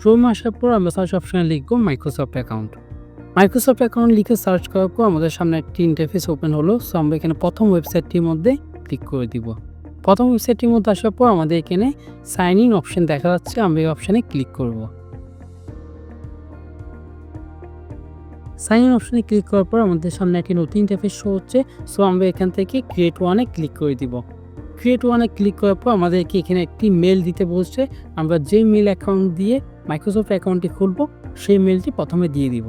ক্রোমে আসার পর আমরা সার্চ অপশানে লিখব মাইক্রোসফট অ্যাকাউন্ট মাইক্রোসফট অ্যাকাউন্ট লিখে সার্চ করার পর আমাদের সামনে একটি ইন্টারফেস ওপেন হলো সো আমরা এখানে প্রথম ওয়েবসাইটটির মধ্যে ক্লিক করে দিব। প্রথম ওয়েবসাইটটির মধ্যে আসার পর আমাদের এখানে সাইন ইন অপশান দেখা যাচ্ছে, আমরা এই অপশানে ক্লিক করব। সাইন ইন অপশানে ক্লিক করার পর আমাদের সামনে একটি নতুন ইন্টারফেস শো হচ্ছে সো আমরা এখান থেকে ক্রিয়েট ওয়ানে ক্লিক করে দিব। ক্রিয়েট ওয়ানে ক্লিক করার পর আমাদেরকে এখানে একটি মেল দিতে বলছে। আমরা যে মেল অ্যাকাউন্ট দিয়ে মাইক্রোসফট অ্যাকাউন্টটি খুলবো, সেই মেলটি প্রথমে দিয়ে দিব।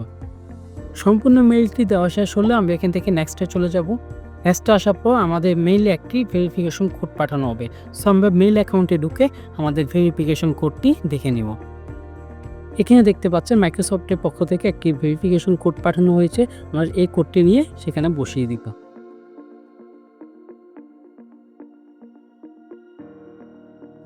সম্পূর্ণ মেলটি দেওয়া শেষ হলে আমরা এখান থেকে নেক্সটে চলে যাব। নেক্সটে আসার পর আমাদের মেইলে একটি ভেরিফিকেশন কোড পাঠানো হবে। সো আমরা মেইল অ্যাকাউন্টে ঢুকে আমাদের ভেরিফিকেশন কোডটি দেখে নিব। এখানে দেখতে পাচ্ছেন মাইক্রোসফটের পক্ষ থেকে একটি ভেরিফিকেশন কোড পাঠানো হয়েছে। আমরা এই কোডটি নিয়ে সেখানে বসিয়ে দিব।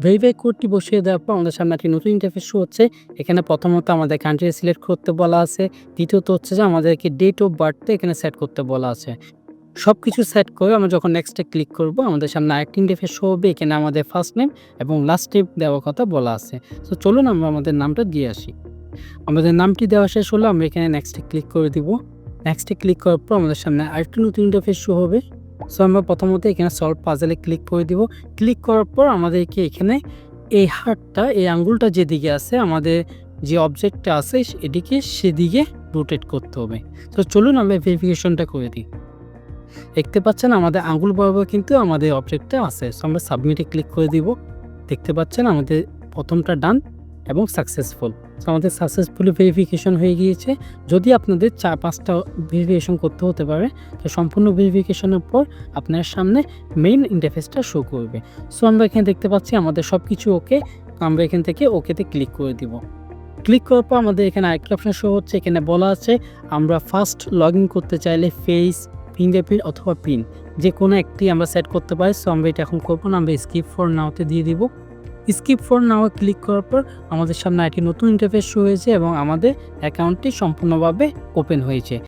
ভেরিফাই কোডটি বসিয়ে দেওয়ার পর আমাদের সামনে একটি নতুন ইন্টারফেস শো হচ্ছে। এখানে প্রথমত আমাদের কান্ট্রি সিলেক্ট করতে বলা আছে। দ্বিতীয়ত হচ্ছে যে আমাদেরকে ডেট অফ বার্থটা এখানে সেট করতে বলা আছে। সব কিছু সেট করে আমরা যখন নেক্সটে ক্লিক করব, আমাদের সামনে আরেকটি ইন্টারফেস শো হবে। এখানে আমাদের ফার্স্ট নেম এবং লাস্ট নেম দেওয়ার কথা বলা আছে। তো চলুন আমরা আমাদের নামটা দিয়ে আসি। আমাদের নামটি দেওয়া শেষ হলো, আমরা এখানে নেক্সটে ক্লিক করে দিব। নেক্সটে ক্লিক করার পর আমাদের সামনে আরেকটি নতুন ইন্টারফেস শো হবে। সো আমরা প্রথমত এখানে সলভ পাজেলে ক্লিক করে দিব। ক্লিক করার পর আমাদেরকে এখানে এই হার্টটা এই আঙ্গুলটা যেদিকে আছে, আমাদের যে অবজেক্টটা আছে এটিকে সেদিকে রোটেট করতে হবে। তো চলুন আমরা ভেরিফিকেশনটা করে দিই। দেখতে পাচ্ছেন আমাদের আঙ্গুল বরাবর কিন্তু আমাদের অবজেক্টটা আছে। সো আমরা সাবমিটে ক্লিক করে দিব। দেখতে পাচ্ছেন আমাদের প্রথমটা ডান এবং সাকসেসফুল আমাদের সাকসেসফুলি ভেরিফিকেশন হয়ে গিয়েছে। যদি আপনাদের চার পাঁচটা ভেরিফিকেশন করতে হতে পারে, তো সম্পূর্ণ ভেরিফিকেশনের পর আপনার সামনে মেইন ইন্টারফেসটা শো করবে। সো আমরা এখানে দেখতে পাচ্ছি আমাদের সব কিছু ওকে আমরা এখান থেকে ওকেতে ক্লিক করে দিব। ক্লিক করার পর আমাদের এখানে আরেকটা অপশন শো হচ্ছে, এখানে বলা আছে, আমরা ফার্স্ট লগ করতে চাইলে ফেস ফিঙ্গারপ্রিন্ট অথবা পিন যে কোনো একটি আমরা সেট করতে পারি। সো আমরা এটা এখন করব না, আমরা স্কিপ ফর নাওতে দিয়ে দিব। স্কিপ ফর নাও ক্লিক করার পর আমাদের সামনে একটি নতুন ইন্টারফেস শুরু হয়েছে এবং আমাদের অ্যাকাউন্টটি সম্পূর্ণভাবে ওপেন হয়েছে।